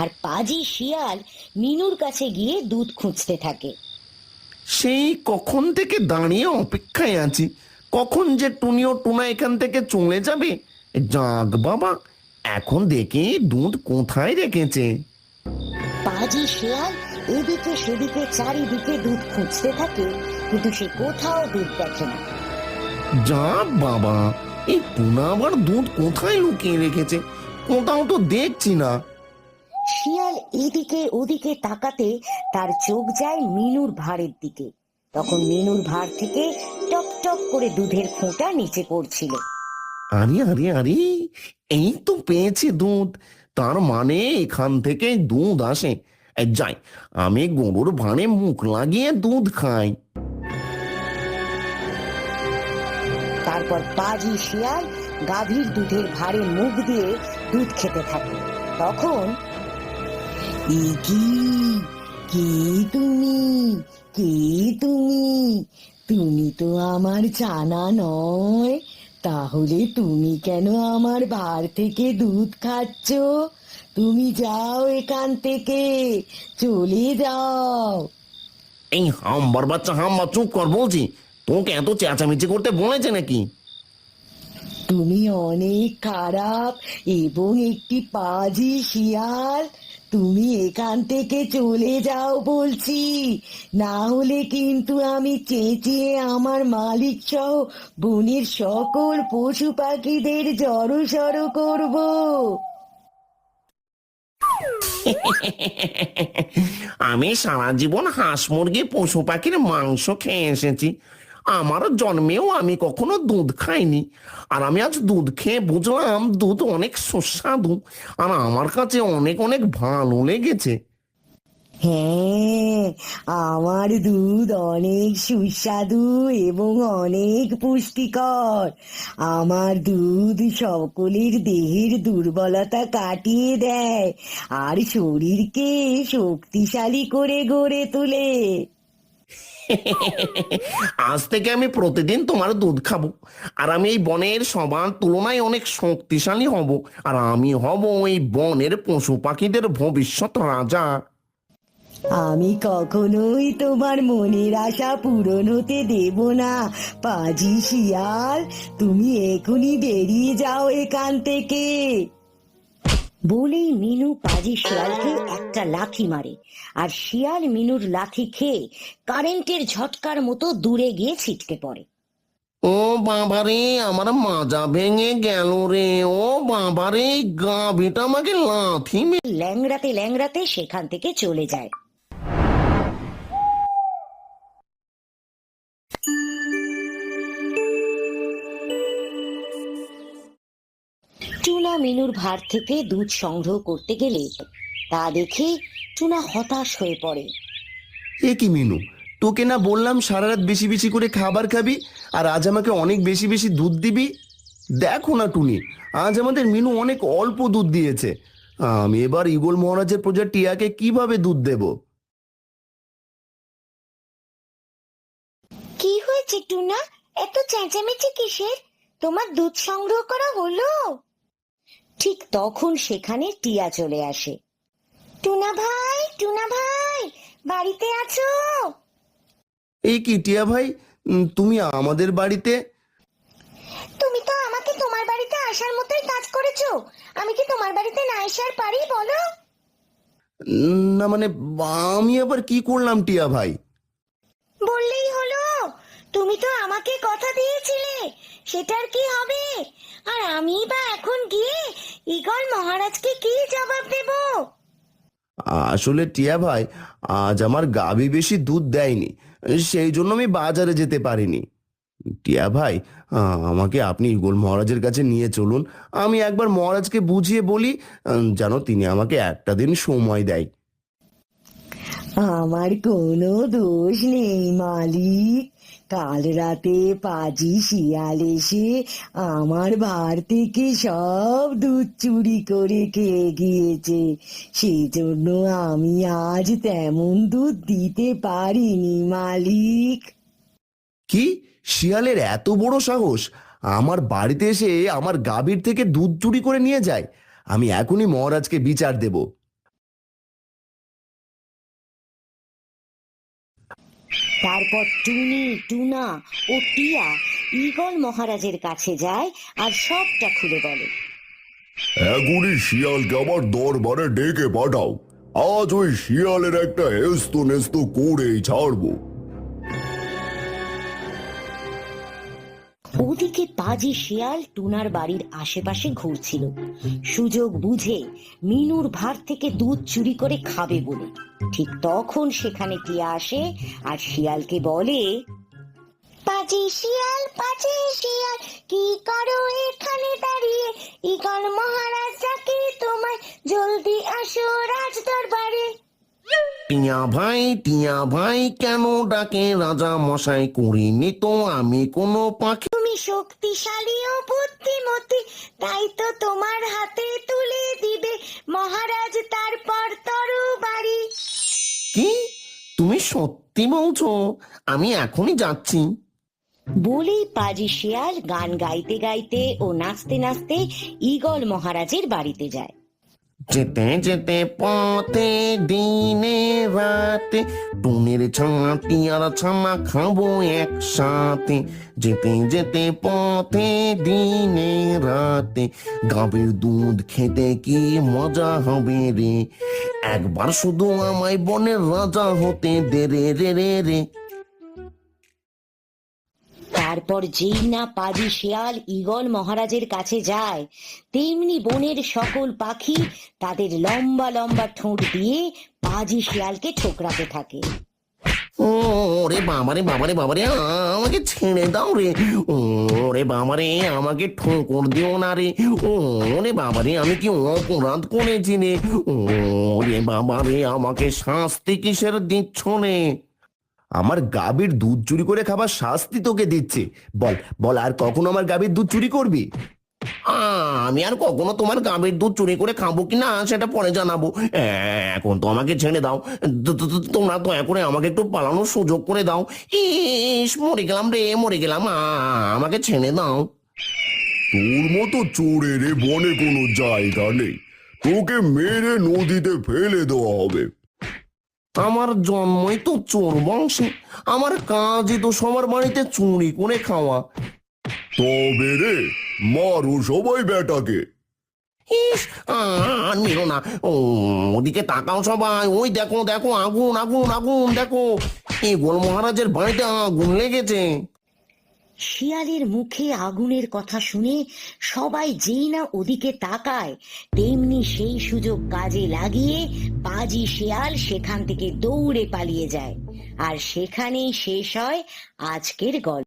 আর পাজি শিয়াল মিনুর কাছে গিয়ে দুধ খুঁজতে থাকে। সেই কখন থেকে দাঁড়িয়ে অপেক্ষায় আছি? কখন যে টুনি ও টুনা এখান থেকে চলে যাবে? যাক বাবা এখন দেখি দুধ কোথায় রেখেছে। পাজি শিয়াল এদিকে সেদিকে চারিদিকে দুধ খুঁজতে থাকে কিন্তু সে কোথাও দুধ দেখে না। যা বাবা এই টুনা আবার দুধ কোথায় লুকিয়ে রেখেছে? কোথাও তো দেখছি না। শিয়াল এদিকে ওদিকে তাকাতে তার চোখ যায় মিনুর ভাঁড়ের দিকে। তখন মিনুর ভাঁড় থেকে টপ টপ করে দুধের ফোঁটা নিচে পড়ছিল। আরে আরে আরে এই তো পেয়েছি দুধ। তার মানে এখান থেকে দুধ আসে। যাই আমি গরুর ভাঁড়ে মুখ লাগিয়ে দুধ খাই। তারপর পাজি শিয়াল গাভীর দুধের ভাঁড়ে মুখ দিয়ে দুধ খেতে থাকে। তখন "এ কি কে তুমি কে তুমি? তুমি তো আমার জানা নয়। তাহলে তুমি কেন আমার ভার থেকে দুধ খাচ্ছ? তুমি যাও এখান থেকে চলে যাও। এই হাম্বার বাচ্চা হাম্বা চুপ কর বলছি। তোকে এত চেঁচামেচি করতে বলেছে নাকি? তুমি অনেক খারাপ এবং একটি পাজি শিয়াল। তুমি এখান থেকে চলে যাও বলছি। না হলে কিন্তু আমি চেঁচিয়ে আমার মালিক সহ বনের সকল পশু পাখিদের জড়ো জড়সড় করব। আমি সারা জীবন হাঁস মুরগি পশু পাখির মাংস খেয়ে এসেছি। আমার জন্মেও আমি কখনো দুধ খাইনি। আর আমি আজ দুধ খেয়ে বুঝলাম, দুধ অনেক সুস্বাদু আর আমার কাছে অনেক অনেক ভালো লেগেছে। হ্যাঁ আমার দুধ অনেক সুস্বাদু এবং অনেক পুষ্টিকর। আমার দুধ সকলের দেহের দুর্বলতা কাটিয়ে দেয় আর শরীরকে শক্তিশালী করে গড়ে তোলে। আজ থেকে আমি প্রতিদিন তোমার দুধ খাব। আর আমি এই বনের সবার তুলনায় অনেক শক্তিশালী হব। আর আমি হব ওই বনের পশু পাখিদের ভবিষ্যৎ রাজা। আমি কখনোই তোমার মনের আশা পূরণ হতে দেব না। পাজি শিয়াল, তুমি এখনই বেরিয়ে যাও এখান থেকে। বলেই মিনু পাজি শিয়ালকে একটা লাথি মারে। আর শিয়াল মিনুর লাথি খেয়ে কারেন্টের ঝটকার মতো দূরে গিয়ে ছিটকে পড়ে। ও বাবারে আমার মাজা ভেঙে গেল রে। ও বাবারে গাভিটা আমাকে লাথি মে- ল্যাংড়াতে ল্যাংড়াতে সেখান থেকে চলে যায়। টুনা মিনুর ভার থেকে দুধ সংগ্রহ করতে গেলে তা দেখে টুনা হতাশ হয়ে পড়ে। এ কি মিনু? তোকে না বললাম সারা রাত বেশি বেশি করে খাবার খাবি আর আজ আমাকে অনেক বেশি বেশি দুধ দিবি? দেখো না টুনি আজ আমাদের মিনু অনেক অল্প দুধ দিয়েছে। আমি এবার ইগল মহারাজের প্রজা টিয়াকে কীভাবে দুধ দেব? কি হয়েছে টুনা? এত চেঁচামেচি কিসের? তোমার দুধ সংগ্রহ করা হলো? ঠিক তখন সেখানে টিয়া চলে আসে। টুনা ভাই টুনা ভাই বাড়িতে আছো? এই কি টিয়া ভাই? উম, তুমি আমাদের বাড়িতে? তুমি তো আমাকে তোমার বাড়িতে আসার মতোই কাজ করেছ। আমি কি তোমার বাড়িতে না আসার পারি বলো? না মানে আমি আবার কি করলাম টিয়া ভাই? বললেই তুমি তো আমাকে কথা দিয়েছিলে সেটার কি হবে? আর আমি বা এখন গিয়ে ইগল মহারাজকে কি জবাব দেব? আসলে টিয়া ভাই আজ আমার গাভী বেশি দুধ দেয়নি সেই জন্য আমি বাজারে যেতে পারিনি। টিয়া ভাই আমাকে আপনি ইগল মহারাজের কাছে নিয়ে চলুন আমি একবার মহারাজকে বুঝিয়ে বলি যেন তিনি আমাকে একটা দিন সময় দেয়। আমার কোনো দোষ নেই মালিক। কাল রাতে পাজি শিয়াল এসে আমার ভার থেকে সব দুধ চুরি করে খেয়ে গিয়েছে। সেই জন্য আমি আজ তেমন দুধ দিতে পারিনি, মালিক। কি? শিয়ালের এত বড় সাহস? আমার বাড়িতে এসে আমার গাভীর থেকে দুধ চুরি করে নিয়ে যায়। আমি এখনই মহারাজকে বিচার দেব। তারপর টুনি, টুনা ও টিয়া ঈগল মহারাজের কাছে যায় আর সবটা খুলে বলে। এগুলি শিয়ালকে আমার দরবারে ডেকে পাঠাও। আজ ওই শিয়ালের একটা হেস্ত নেস্ত করেই ছাড়বো। ওদিকে পাজি শিয়াল টুনার বাড়ির আশেপাশে ঘুরছিল। সুযোগ বুঝে মিনুর ভার থেকে দুধ চুরি করে খাবে বলে। ঠিক তখন সেখানে টিয়া আসে আর শিয়ালকে বলে পাজি শিয়াল পাজি শিয়াল, কি করো এখানে দাঁড়িয়ে? ইগল মহারাজ ডাকে তোমায় জলদি আসো রাজ দরবারে টিয়া ভাই টিয়া ভাই কেন ডাকে রাজা মশাই করিনি তো? আমি কোনো পাখি তুমি শক্তিশালী ও বুদ্ধিমতী তাই তো তোমার হাতে তুলে দিবে। মহারাজ তারপর তরবারি। কি? তুমি সত্যি বলছো? আমি এখনই যাচ্ছি। বলেই পাজি শিয়াল গান গাইতে গাইতে ও নাচতে নাচতে ঈগল মহারাজের বাড়িতে যায়। যেতে যেতে পথে দিনে রাতে টুনের ছানা টিয়ার ছানা খাব একসাথে। যেতে যেতে পথে দিনে রাতে গাবের দুধ খেতে কি মজা হবে রে? একবার শুধু আমায় বনের রাজা হতে দে রে রে রে রে। তারপর যেই না পাজি শিয়াল ঈগল মহারাজের কাছে যায়, তেমনি বনের সকল পাখি তাদের লম্বা লম্বা ঠোঁট দিয়ে পাজি শিয়ালকে ঠোকরাতে থাকে। ওরে বাবারে বাবারে বাবারে আমাকে ছেড়ে দাও রে। ওরে বাবারে আমাকে ঠোকর দিও না রে। ওরে বাবারে আমি কি অপরাধ করেছি রে? ওরে বাবারে আমাকে শাস্তি কিসের দিচ্ছ রে? আমার গাভীর দুধ চুরি করে খাবার শাস্তি তোকে দিচ্ছে। বল বল, আর কখনো আমার গাভীর দুধ চুরি করবি? আমি আর কখনো তোমার গাভীর দুধ চুরি করে খাব কি না, সেটা পরে জানাব। এখন তো আমাকে ছেড়ে দাও। তোমরা দয়া করে আমাকে একটু পালানোর সুযোগ করে দাও। ইস, মরে গেলাম রে, মরে গেলাম। আমাকে ছেড়ে দাও। তোর মতো চোরের বনে কোনো জায়গা নেই। তোকে মেরে নদীতে ফেলে দেওয়া হবে। আমার জন্মই তো চোর বংশে। আমার কাজই তো সবার বাড়িতে চুরি করে খাওয়া। তবে রে মারো সবাই বেটাকে ইস আর না। ও ওদিকে তাকাও সবাই। ওই দেখো দেখো আগুন আগুন আগুন দেখো। এই গোল মহারাজের বাড়িতে আগুন লেগেছে। শিয়ালের মুখে আগুনের কথা শুনে সবাই যেই না ওদিকে তাকায়, তেমনি সেই সুযোগ কাজে লাগিয়ে বাজি শিয়াল সেখান থেকে দৌড়ে পালিয়ে যায়। আর সেখানেই শেষ হয় আজকের গল্প।